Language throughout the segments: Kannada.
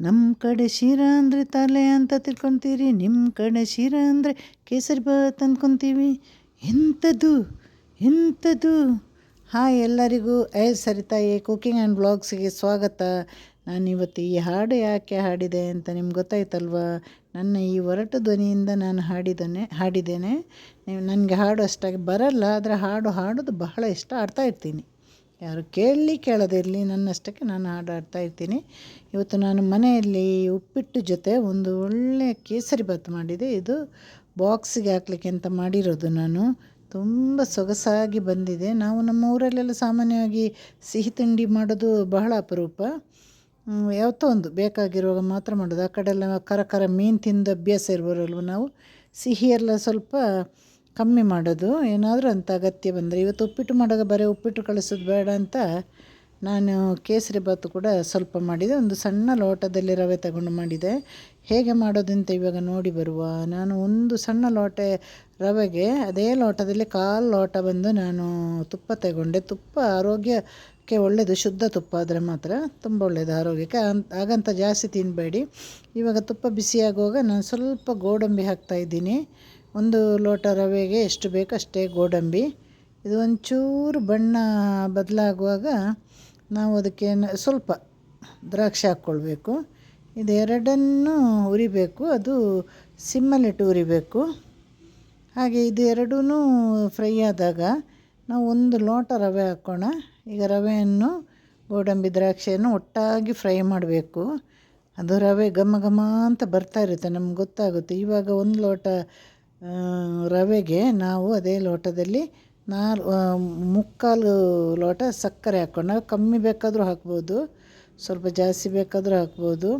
ನಮ್ಮ ಕಡೆ ಶಿರ ಅಂದರೆ ತಲೆ ಅಂತ ತಿಳ್ಕೊತೀರಿ ನಿಮ್ಮ ಕಡೆ ಶಿರ ಅಂದರೆ ಕೇಸರಿ ಭಾತ್ ಅಂದ್ಕೊತೀವಿ ಎಂಥದ್ದು ಎಂಥದ್ದು ಹಾಯ್ ಎಲ್ಲರಿಗೂ, ಏ ಸರಿತಾಯಿ ಕುಕಿಂಗ್ ಆ್ಯಂಡ್ ಬ್ಲಾಗ್ಸಿಗೆ ಸ್ವಾಗತ. ನಾನು ಇವತ್ತು ಈ ಹಾಡು ಯಾಕೆ ಹಾಡಿದೆ ಅಂತ ನಿಮ್ಗೆ ಗೊತ್ತಾಯ್ತಲ್ವಾ? ನನ್ನ ಈ ಒರಟ ಧ್ವನಿಯಿಂದ ನಾನು ಹಾಡಿದ್ದೇನೆ. ಹಾಡಿದ್ದೇನೆ ನನಗೆ ಹಾಡು ಅಷ್ಟಾಗಿ ಬರಲ್ಲ, ಆದರೆ ಹಾಡು ಹಾಡೋದು ಬಹಳ ಇಷ್ಟ ಆಡ್ತಾ ಇರ್ತೀನಿ. ಯಾರು ಕೇಳಲಿ ಕೇಳದಿರಲಿ, ನನ್ನಷ್ಟಕ್ಕೆ ನಾನು ಹಾಡು ಆಡ್ತಾ ಇರ್ತೀನಿ. ಇವತ್ತು ನಾನು ಮನೆಯಲ್ಲಿ ಉಪ್ಪಿಟ್ಟು ಜೊತೆ ಒಂದು ಒಳ್ಳೆಯ ಕೇಸರಿ ಭಾತ್ ಮಾಡಿದೆ. ಇದು ಬಾಕ್ಸಿಗೆ ಹಾಕ್ಲಿಕ್ಕೆ ಅಂತ ಮಾಡಿರೋದು ನಾನು. ತುಂಬ ಸೊಗಸಾಗಿ ಬಂದಿದೆ. ನಾವು ನಮ್ಮ ಊರಲ್ಲೆಲ್ಲ ಸಾಮಾನ್ಯವಾಗಿ ಸಿಹಿ ತಿಂಡಿ ಮಾಡೋದು ಬಹಳ ಅಪರೂಪ. ಯಾವತ್ತೋ ಒಂದು ಬೇಕಾಗಿರುವಾಗ ಮಾತ್ರ ಮಾಡೋದು. ಆ ಕಡೆಲ್ಲ ಕರ ಕರ ಮೀನು ತಿಂದು ಅಭ್ಯಾಸ ಇರ್ಬೋದಲ್ವ ನಾವು. ಸಿಹಿಯೆಲ್ಲ ಸ್ವಲ್ಪ ಕಮ್ಮಿ ಮಾಡೋದು. ಏನಾದರೂ ಅಂತ ಅಗತ್ಯ ಬಂದರೆ, ಇವತ್ತು ಉಪ್ಪಿಟ್ಟು ಮಾಡುವಾಗ ಬರೀ ಉಪ್ಪಿಟ್ಟು ಕಳಿಸೋದು ಬೇಡ ಅಂತ ನಾನು ಕೇಸರಿ ಭಾತು ಕೂಡ ಸ್ವಲ್ಪ ಮಾಡಿದೆ. ಒಂದು ಸಣ್ಣ ಲೋಟದಲ್ಲಿ ರವೆ ತಗೊಂಡು ಮಾಡಿದೆ. ಹೇಗೆ ಮಾಡೋದಂತ ಇವಾಗ ನೋಡಿ ಬರುವ. ನಾನು ಒಂದು ಸಣ್ಣ ಲೋಟೆ ರವೆಗೆ, ಅದೇ ಲೋಟದಲ್ಲಿ ಕಾಲು ಲೋಟ ಬಂದು ನಾನು ತುಪ್ಪ ತಗೊಂಡೆ. ತುಪ್ಪ ಆರೋಗ್ಯಕ್ಕೆ ಒಳ್ಳೆಯದು ಶುದ್ಧ ತುಪ್ಪ ಆದರೆ ಮಾತ್ರ ತುಂಬ ಒಳ್ಳೆಯದು ಆರೋಗ್ಯಕ್ಕೆ. ಹಾಗಂತ ಜಾಸ್ತಿ ತಿನ್ನಬೇಡಿ ಇವಾಗ ತುಪ್ಪ ಬಿಸಿಯಾಗುವಾಗ ನಾನು ಸ್ವಲ್ಪ ಗೋಡಂಬಿ ಹಾಕ್ತಾಯಿದ್ದೀನಿ ಒಂದು ಲೋಟ ರವೆಗೆ ಎಷ್ಟು ಬೇಕು ಅಷ್ಟೇ ಗೋಡಂಬಿ. ಇದು ಒಂಚೂರು ಬಣ್ಣ ಬದಲಾಗುವಾಗ ನಾವು ಅದಕ್ಕೆ ಸ್ವಲ್ಪ ದ್ರಾಕ್ಷಿ ಹಾಕ್ಕೊಳ್ಬೇಕು. ಇದೆರಡನ್ನು ಉರಿಬೇಕು. ಅದು ಸಿಮ್ಮಲ್ಲಿಟ್ಟು ಉರಿಬೇಕು. ಹಾಗೆ ಇದು ಎರಡೂ ಫ್ರೈ ಆದಾಗ ನಾವು ಒಂದು ಲೋಟ ರವೆ ಹಾಕೋಣ. ಈಗ ರವೆಯನ್ನು, ಗೋಡಂಬಿ ದ್ರಾಕ್ಷಿಯನ್ನು ಒಟ್ಟಾಗಿ ಫ್ರೈ ಮಾಡಬೇಕು. ಅದು ರವೆ ಘಮ ಘಮ ಅಂತ ಬರ್ತಾ ಇರುತ್ತೆ. ನಮ್ಗೆ ಗೊತ್ತಾಗುತ್ತೆ. ಇವಾಗ ಒಂದು ಲೋಟ ರವೆಗೆ ನಾವು ಅದೇ ಲೋಟದಲ್ಲಿ ನಾಲ್ ಮುಕ್ಕಾಲು ಲೋಟ ಸಕ್ಕರೆ ಹಾಕ್ಕೊಂಡು ಕಮ್ಮಿ ಬೇಕಾದರೂ ಹಾಕ್ಬೋದು, ಸ್ವಲ್ಪ ಜಾಸ್ತಿ ಬೇಕಾದರೂ ಹಾಕ್ಬೋದು.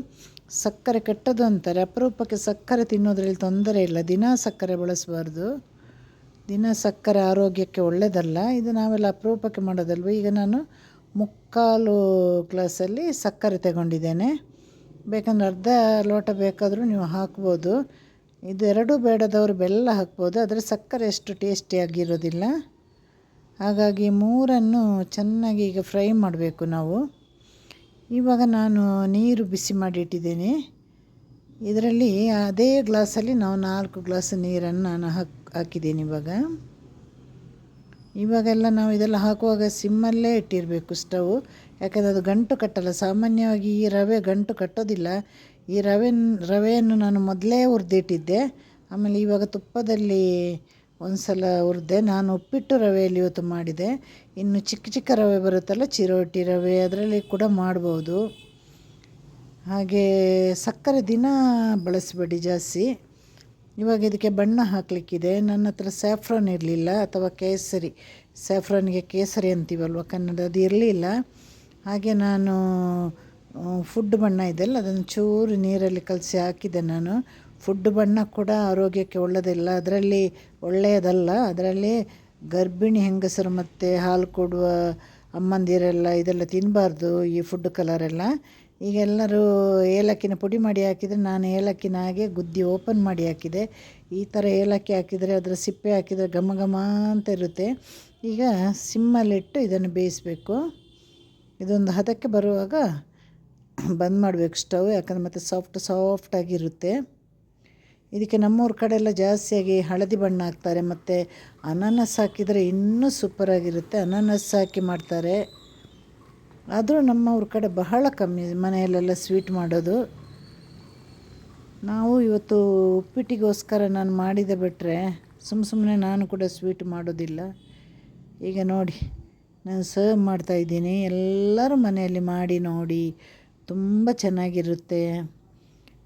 ಸಕ್ಕರೆ ಕೆಟ್ಟದು ಅಂತಾರೆ, ಅಪರೂಪಕ್ಕೆ ಸಕ್ಕರೆ ತಿನ್ನೋದ್ರಲ್ಲಿ ತೊಂದರೆ ಇಲ್ಲ, ದಿನ ಸಕ್ಕರೆ ಬಳಸಬಾರ್ದು. ದಿನ ಸಕ್ಕರೆ ಆರೋಗ್ಯಕ್ಕೆ ಒಳ್ಳೆಯದಲ್ಲ ಇದು ನಾವೆಲ್ಲ ಅಪರೂಪಕ್ಕೆ ಮಾಡೋದಲ್ವ? ಈಗ ನಾನು ಮುಕ್ಕಾಲು ಗ್ಲಾಸಲ್ಲಿ ಸಕ್ಕರೆ ತಗೊಂಡಿದ್ದೇನೆ. ಬೇಕಂದ್ರೆ ಅರ್ಧ ಲೋಟ ಬೇಕಾದರೂ ನೀವು ಹಾಕ್ಬೋದು. ಇದು ಎರಡೂ ಬೇಡದವರು ಬೆಲ್ಲ ಹಾಕ್ಬೋದು, ಆದರೆ ಸಕ್ಕರೆ ಅಷ್ಟು ಟೇಸ್ಟಿಯಾಗಿರೋದಿಲ್ಲ ಹಾಗಾಗಿ ಮೂರನ್ನು ಚೆನ್ನಾಗಿ ಈಗ ಫ್ರೈ ಮಾಡಬೇಕು ನಾವು. ಇವಾಗ ನಾನು ನೀರು ಬಿಸಿ ಮಾಡಿ ಇಟ್ಟಿದ್ದೇನೆ. ಇದರಲ್ಲಿ ಅದೇ ಗ್ಲಾಸಲ್ಲಿ ನಾವು ನಾಲ್ಕು ಗ್ಲಾಸ್ ನೀರನ್ನು ನಾನು ಹಾಕಿ, ಹಾಕಿದ್ದೀನಿ ಇವಾಗ. ಇವಾಗೆಲ್ಲ ನಾವು ಇದೆಲ್ಲ ಹಾಕುವಾಗ ಸಿಮ್ಮಲ್ಲೇ ಇಟ್ಟಿರಬೇಕು ಸ್ಟವ್. ಯಾಕಂದರೆ ಅದು ಗಂಟು ಕಟ್ಟಲ್ಲ. ಸಾಮಾನ್ಯವಾಗಿ ಈ ರವೆ ಗಂಟು ಕಟ್ಟೋದಿಲ್ಲ. ಈ ರವೆ ರವೆಯನ್ನು ನಾನು ಮೊದಲೇ ಹುರಿದಿಟ್ಟಿದ್ದೆ. ಆಮೇಲೆ ಇವಾಗ ತುಪ್ಪದಲ್ಲಿ ಒಂದು ಸಲ ಹುರಿದೆ ನಾನು ಉಪ್ಪಿಟ್ಟು ರವೆಯಲ್ಲಿ ಇವತ್ತು ಮಾಡಿದೆ. ಇನ್ನು ಚಿಕ್ಕ ಚಿಕ್ಕ ರವೆ ಬರುತ್ತಲ್ಲ, ಚಿರೋಟಿ ರವೆ, ಅದರಲ್ಲಿ ಕೂಡ ಮಾಡ್ಬೋದು. ಹಾಗೆ ಸಕ್ಕರೆ ದಿನ ಬಳಸಬೇಡಿ ಜಾಸ್ತಿ. ಇವಾಗ ಇದಕ್ಕೆ ಬಣ್ಣ ಹಾಕಲಿಕ್ಕಿದೆ. ನನ್ನ ಹತ್ರ ಸ್ಯಾಫ್ರಾನ್ ಇರಲಿಲ್ಲ, ಅಥವಾ ಕೇಸರಿ. ಸ್ಯಾಫ್ರಾನ್ಗೆ ಕೇಸರಿ ಅಂತೀವಲ್ವ ಕನ್ನಡ, ಅದು ಇರಲಿಲ್ಲ. ಹಾಗೆ ನಾನು ಫುಡ್ ಬಣ್ಣ ಇದೆಯಲ್ಲ ಅದನ್ನು ಚೂರು ನೀರಲ್ಲಿ ಕಲಸಿ ಹಾಕಿದೆ ನಾನು. ಫುಡ್ ಬಣ್ಣ ಕೂಡ ಆರೋಗ್ಯಕ್ಕೆ ಒಳ್ಳೆಯದಿಲ್ಲ ಅದರಲ್ಲಿ ಒಳ್ಳೆಯದಲ್ಲ. ಅದರಲ್ಲಿ ಗರ್ಭಿಣಿ ಹೆಂಗಸರು ಮತ್ತು ಹಾಲು ಕೊಡುವ ಅಮ್ಮಂದಿರೆಲ್ಲ ಇದೆಲ್ಲ ತಿನ್ನಬಾರ್ದು ಈ ಫುಡ್ ಕಲರೆಲ್ಲ ಈಗ ಎಲ್ಲರೂ ಏಲಕ್ಕಿನ ಪುಡಿ ಮಾಡಿ ಹಾಕಿದರೆ ನಾನು ಏಲಕ್ಕಿನ ಹಾಗೆ ಗುದ್ದಿ ಓಪನ್ ಮಾಡಿ ಹಾಕಿದೆ. ಈ ಥರ ಏಲಕ್ಕಿ ಹಾಕಿದರೆ ಅದರ ಸಿಪ್ಪೆ ಹಾಕಿದರೆ ಘಮ ಘಮ ಅಂತ ಇರುತ್ತೆ. ಈಗ ಸಿಮ್ಮಲ್ಲಿಟ್ಟು ಇದನ್ನು ಬೇಯಿಸಬೇಕು. ಇದೊಂದು ಹದಕ್ಕೆ ಬರುವಾಗ ಬಂದ್ ಮಾಡಬೇಕು ಸ್ಟವ್, ಯಾಕಂದರೆ ಮತ್ತು ಸಾಫ್ಟ್ ಸಾಫ್ಟಾಗಿರುತ್ತೆ ಇದಕ್ಕೆ ನಮ್ಮೂರ ಕಡೆ ಎಲ್ಲ ಜಾಸ್ತಿಯಾಗಿ ಹಳದಿ ಬಣ್ಣ ಹಾಕ್ತಾರೆ, ಮತ್ತು ಅನಾನಸ್ ಹಾಕಿದರೆ ಇನ್ನೂ ಸೂಪರಾಗಿರುತ್ತೆ ಅನಾನಸ್ ಹಾಕಿ ಮಾಡ್ತಾರೆ. ಆದರೂ ನಮ್ಮವ್ರ ಕಡೆ ಬಹಳ ಕಮ್ಮಿ ಮನೆಯಲ್ಲೆಲ್ಲ ಸ್ವೀಟ್ ಮಾಡೋದು. ನಾವು ಇವತ್ತು ಉಪ್ಪಿಟ್ಟಿಗೋಸ್ಕರ ನಾನು ಮಾಡಿದೆ ಬಿಟ್ಟರೆ ಸುಮ್ಮ ಸುಮ್ಮನೆ ನಾನು ಕೂಡ ಸ್ವೀಟ್ ಮಾಡೋದಿಲ್ಲ. ಈಗ ನೋಡಿ. ನಾನು ಸರ್ವ್ ಮಾಡ್ತಾಯಿದ್ದೀನಿ ಎಲ್ಲರೂ ಮನೆಯಲ್ಲಿ ಮಾಡಿ ನೋಡಿ. ತುಂಬ ಚೆನ್ನಾಗಿರುತ್ತೆ.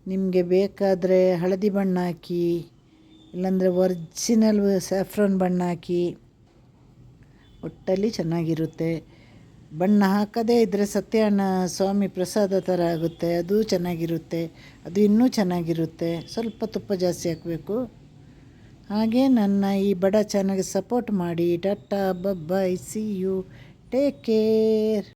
ನಿಮಗೆ ಬೇಕಾದರೆ ಹಳದಿ ಬಣ್ಣ ಹಾಕಿ, ಇಲ್ಲಾಂದರೆ ಒರ್ಜಿನಲ್ ಸ್ಯಾಫ್ರನ್ ಬಣ್ಣ ಹಾಕಿ, ಒಟ್ಟಲ್ಲಿ ಚೆನ್ನಾಗಿರುತ್ತೆ. ಬಣ್ಣ ಹಾಕದೇ ಇದ್ದರೆ ಸತ್ಯಣ್ಣ ಸ್ವಾಮಿ ಪ್ರಸಾದ ಥರ ಆಗುತ್ತೆ. ಅದು ಚೆನ್ನಾಗಿರುತ್ತೆ. ಅದು ಇನ್ನೂ ಚೆನ್ನಾಗಿರುತ್ತೆ. ಸ್ವಲ್ಪ ತುಪ್ಪ ಜಾಸ್ತಿ ಹಾಕಬೇಕು. ಹಾಗೆ ನನ್ನ ಈ ಬಡ ಚಾನಲ್ಗೆ ಸಪೋರ್ಟ್ ಮಾಡಿ. Ta-ta bye bye see you take care